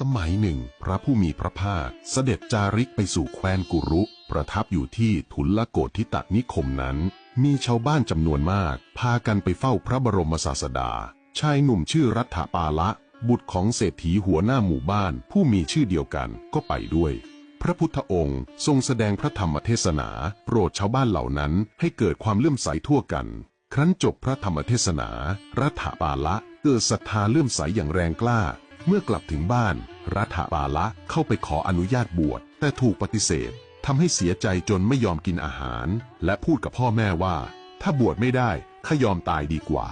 สมัยหนึ่ง พระผู้มีพระภาคเสด็จจาริกไปสู่แคว้นกุรุ ประทับอยู่ที่ทุลโกธิตะนิคมนั้น มีชาวบ้านจำนวนมาก พากันไปเฝ้าพระบรมศาสดา ชายหนุ่มชื่อรัฐปาละ บุตรของเศรษฐีหัวหน้าหมู่บ้านผู้มีชื่อเดียวกันก็ไปด้วย พระพุทธองค์ทรงแสดงพระธรรมเทศนา โปรดชาวบ้านเหล่านั้นให้เกิดความเลื่อมใสทั่วกัน ครั้นจบพระธรรมเทศนา รัฐปาละเกิดศรัทธาเลื่อมใสอย่างแรงกล้า เมื่อกลับถึงบ้านรัฐปาละเข้าไปขออนุญาตบวชแต่ถูกปฏิเสธทำให้เสียใจจนไม่ยอมกินอาหาร และพูดกับพ่อแม่ว่า ถ้าบวชไม่ได้ข้ายอมตายดีกว่า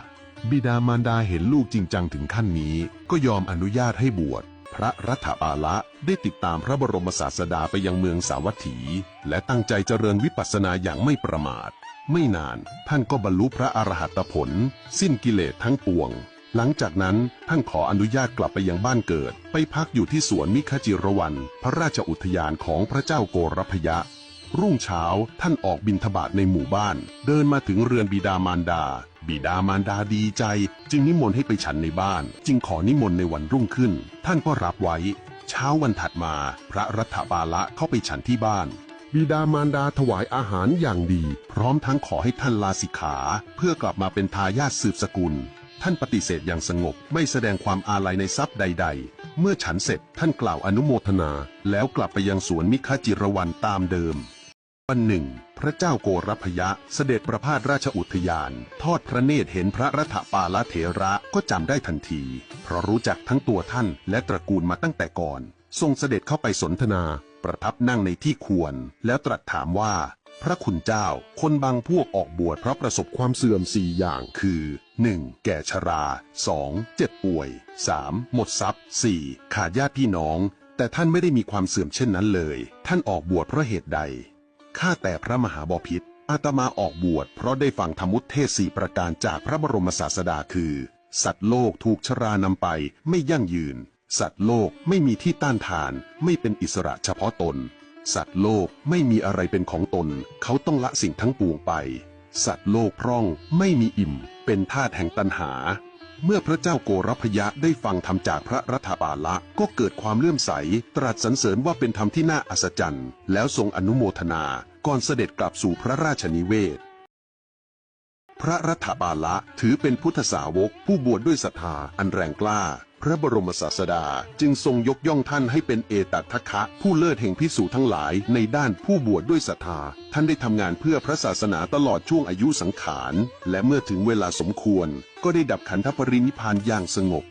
บิดามารดาเห็นลูกจริงจังถึงขั้นนี้ ก็ยอมอนุญาตให้บวช พระรัฐปาละได้ติดตามพระบรมศาสดาไปยังเมืองสาวัตถี และตั้งใจเจริญวิปัสสนาอย่างไม่ประมาท ไม่นานท่านก็บรรลุพระอรหัตผล สิ้นกิเลสทั้งปวง หลังจากนั้นท่านขออนุญาตกลับไปยังบ้านเกิด ไปพักอยู่ที่สวนมิคจิรวัน พระราชอุทยานของพระเจ้าโกรพยะ รุ่งเช้าท่านออกบินทบาทในหมู่บ้าน เดินมาถึงเรือนบิดามารดา บิดามารดาดีใจ จึงนิมนต์ให้ไปฉันในบ้าน จึงขอนิมนต์ในวันรุ่งขึ้น ท่านก็รับไว้ เช้าวันถัดมา พระรัฐบาละเข้าไปฉันที่บ้านบิดามารดาถวายอาหารอย่างดี พร้อมทั้งขอให้ท่านลาสิกขา เพื่อกลับมาเป็นทายาทสืบสกุล ท่านปฏิเสธอย่างสงบไม่แสดงความอาลัยในทรัพย์ใด ๆ เมื่อฉันเสร็จท่านกล่าวอนุโมทนา แล้วกลับไปยังสวนมิคจิรวันตามเดิมวันหนึ่ง พระเจ้าโกรพยะเสด็จประพาสราชอุทยาน ทอดพระเนตรเห็นพระรัฐปาลเถระก็จำได้ทันที เพราะรู้จักทั้งตัวท่านและตระกูลมาตั้งแต่ก่อน ทรงเสด็จเข้าไปสนทนา ประทับนั่งในที่ควร แล้วตรัสถามว่า พระคุณเจ้า คนบางพวกออกบวชเพราะประสบความเสื่อมสี่อย่างคือ 1. แก่ชรา 2. เจ็บป่วย 3. หมดทรัพย์ 4. ขาดญาติพี่น้อง แต่ท่านไม่ได้มีความเสื่อมเช่นนั้นเลย ท่านออกบวชเพราะเหตุใด ข้าแต่พระมหาบพิตรอาตมาออกบวชเพราะได้ฟังธรรมุตเทศสี่ประการจากพระบรมศาสดาคือ สัตว์โลกถูกชรานำไปไม่ยั่งยืน สัตว์โลกไม่มีที่ต้านทาน ไม่เป็นอิสระเฉพาะตน สัตว์โลกไม่มีอะไรเป็นของตน เขาต้องละสิ่งทั้งปวงไป สัตว์โลกพร่องไม่มีอิ่ม เป็นทาสแห่งตัณหา เมื่อพระเจ้าโกรพยะได้ฟังธรรมจากพระรัฐบาละ ก็เกิดความเลื่อมใส ตรัสสรรเสริญว่าเป็นธรรมที่น่าอัศจรรย์ แล้วทรงอนุโมทนา ก่อนเสด็จกลับสู่พระราชนิเวศ พระรัฐบาละถือเป็นพุทธสาวกผู้บวชดด้วยศรัทธาอันแรงกล้า พระบรมศาสดาจึงทรงยกย่องท่านให้เป็นเอตัทคะ ผู้เลิศแห่งพิสูจทั้งหลายในด้านผู้บวชดด้วยศรัทธา ท่านได้ทำงานเพื่อพระศาสนาตลอดช่วงอายุสังขาร และเมื่อถึงเวลาสมควร ก็ได้ดับขันธปรินิพพานอย่างสงบ